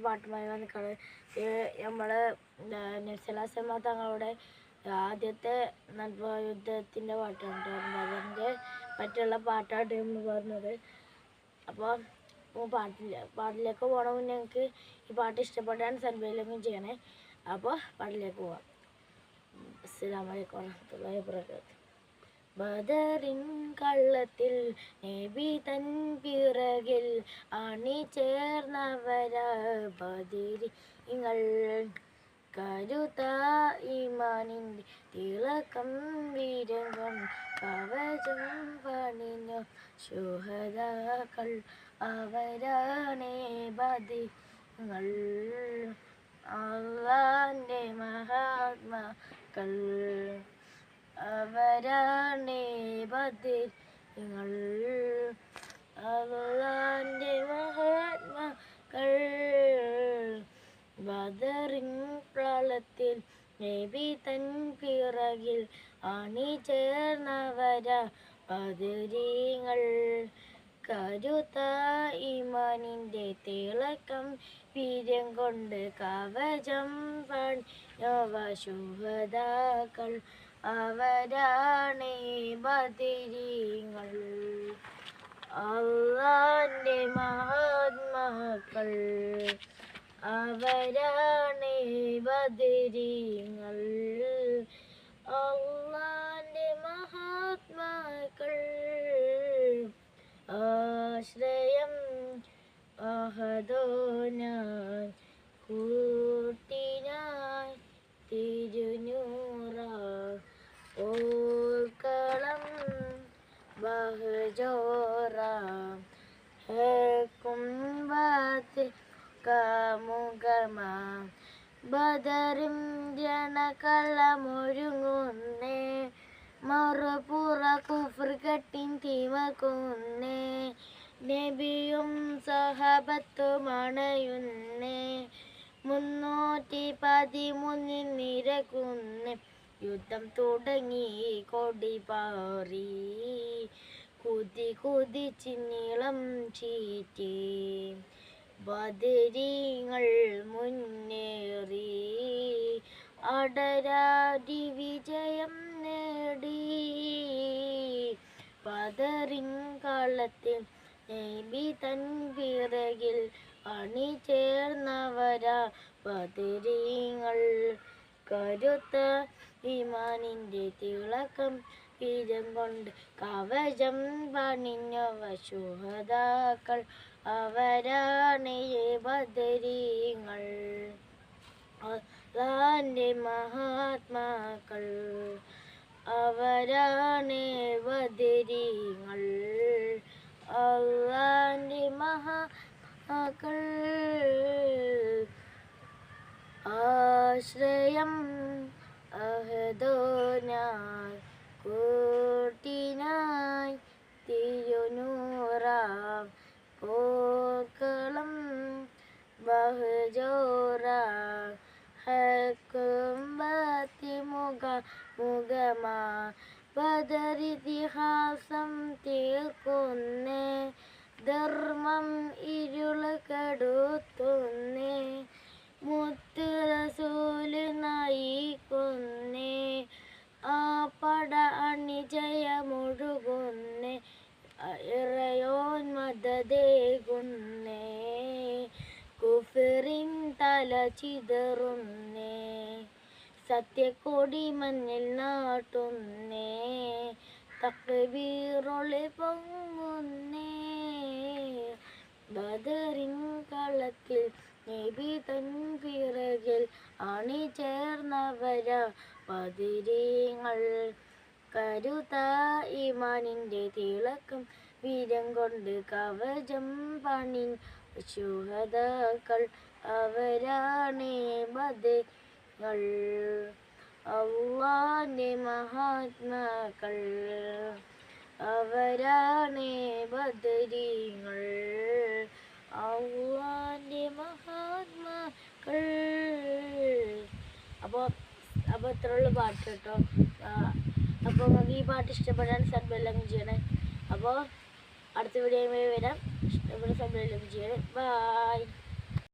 ഒരു പാട്ടുമായി വന്നിക്കാണ് നമ്മൾ നസലാസമ്മ തങ്ങളുടെ ആദ്യത്തെ യുദ്ധത്തിന്റെ പാട്ടാണ് അതിന്റെ മറ്റുള്ള പാട്ടാണ് എന്ന് പറഞ്ഞത്. അപ്പോൾ പാട്ടില്ല പാട്ടിലേക്ക് പോകണ മുന്നേ ഞങ്ങൾക്ക് ഈ പാട്ട് ഇഷ്ടപ്പെട്ടാണ് സബ്സ്ക്രൈബ് ചെയ്യണേ. അപ്പോൾ പാട്ടിലേക്ക് പോവാം. അസ്സലാമലൈക്കും വറഹ്മത്തുള്ളാഹി വബറകാതുഹു. ബദറിൻ കള്ളത്തിൽ നബി തൻ പിറകിൽ അണി ചേർന്നവര ബദിരിങ്ങൾ കരുത ഈമാനിന്റെ തിളക്കം വീരകം കവചം പണിഞ്ഞു. ശുഹദാക്കൾ അവരാണേ ബദിങ്ങൾ അള്ളാന്റെ മഹാത്മാക്കൾ അവരാണേ ബദിങ്ങൾ അവളാന്റെ മഹാത്മാക്കൾ. ബദറിൻ പ്രളത്തിൽ നബി തൻ പിറകിൽ അണി ചേർന്നവര. ബദരീങ്ങൾ കരുത്ത ഈമാനിന്റെ തിളക്കം വീര്യം കൊണ്ട് കവചം പണിയവ അവരാണേ ബദിരീങ്ങൾ. അള്ളാന്റെ മഹാത്മാക്കൾ. അവരാണേ ബദിരീങ്ങൾ. അള്ളാന്റെ മഹാത്മാക്കൾ. ആശ്രയം അഹദോനായി ബഹജോറ കുംഭത്തിൽ കാമുകമാ. ബദറിം ജനകളമൊരുങ്ങുന്നേ മറുപുറ കുഫർ കട്ടിൻ തീമക്കുന്നേ നബിയും സഹബത്തുമണയുന്നേ. മുന്നൂറ്റി പതിമൂന്നിൽ നിരക്കുന്നേ യുദ്ധം തുടങ്ങി കൊടി പാറി. കുതി കുതിച്ച് നീളം ചീറ്റി. ബദരീങ്ങൾ മുന്നേറി. അടരാടി വിജയം നേടി. പതറിങ്കളത്തിൽ നബി തൻ പിറകിൽ അണി ചേർന്നവരാ ബദരീങ്ങൾ. കരുത്ത വിമാനിന്റെ തിളക്കം വീരം കൊണ്ട് കവചം പണിഞ്ഞവ ശുഹതാക്കൾ അവരാണ് ബദരീങ്ങൾ. അള്ളാന്റെ മഹാത്മാക്കൾ. അവരാണ് ബദരീങ്ങൾ. അള്ളാന്റെ മഹാത്മാക്കൾ. ആശ്രയം അഹദോനായി കൂട്ടിനായി തിരുനൂറാം പൂക്കളും ബഹുജോറാം. ഹക്കുംബത്തി മുഖ മുഖമാ. ബദരിതിഹാസം തീർക്കുന്നേ. ധർമ്മം ഇരുള കടുത്തുന്നേ. മുത്തുറസൂൽ നയിക്കുന്നേ. അണിജയമൊഴുകുന്നേ ഇറയോൻ മതദേകുന്നേ കുഫിറിൻ തല ചിതറുന്നേ. സത്യക്കൊടി മഞ്ഞിൽ നാട്ടുന്നേ. തക്കവീറൊളി പൊങ്ങുന്നേ. ബദറിൻ കളത്തിൽ നബി തൻ പിറകിൽ അണി ചേർന്നവരാ. ബദിരീങ്ങൾ കരുത ഈമാനിന്റെ തിളക്കം വീരം കൊണ്ട് കവചം പണി ശുഹതാക്കൾ അവരാണേ ബദങ്ങൾ അള്ളാന്റെ മഹാത്മാക്കൾ അവരാണേ ബദരീങ്ങൾ അള്ളാന്റെ മഹാത്മാക്കൾ. അപ്പോൾ അപ്പോൾ ഇത്രയുള്ള പാട്ട് കേട്ടോ. അപ്പോൾ നിങ്ങൾക്ക് ഈ പാട്ട് ഇഷ്ടപ്പെടാൻ സബ്ബെല്ലാം ചെയ്യണേ. അപ്പോൾ അടുത്ത വീഡിയോയുമായി വരാം. ഇഷ്ടപ്പെട്ട സബ്ബെല്ലാം ചെയ്യണേ. ബായ്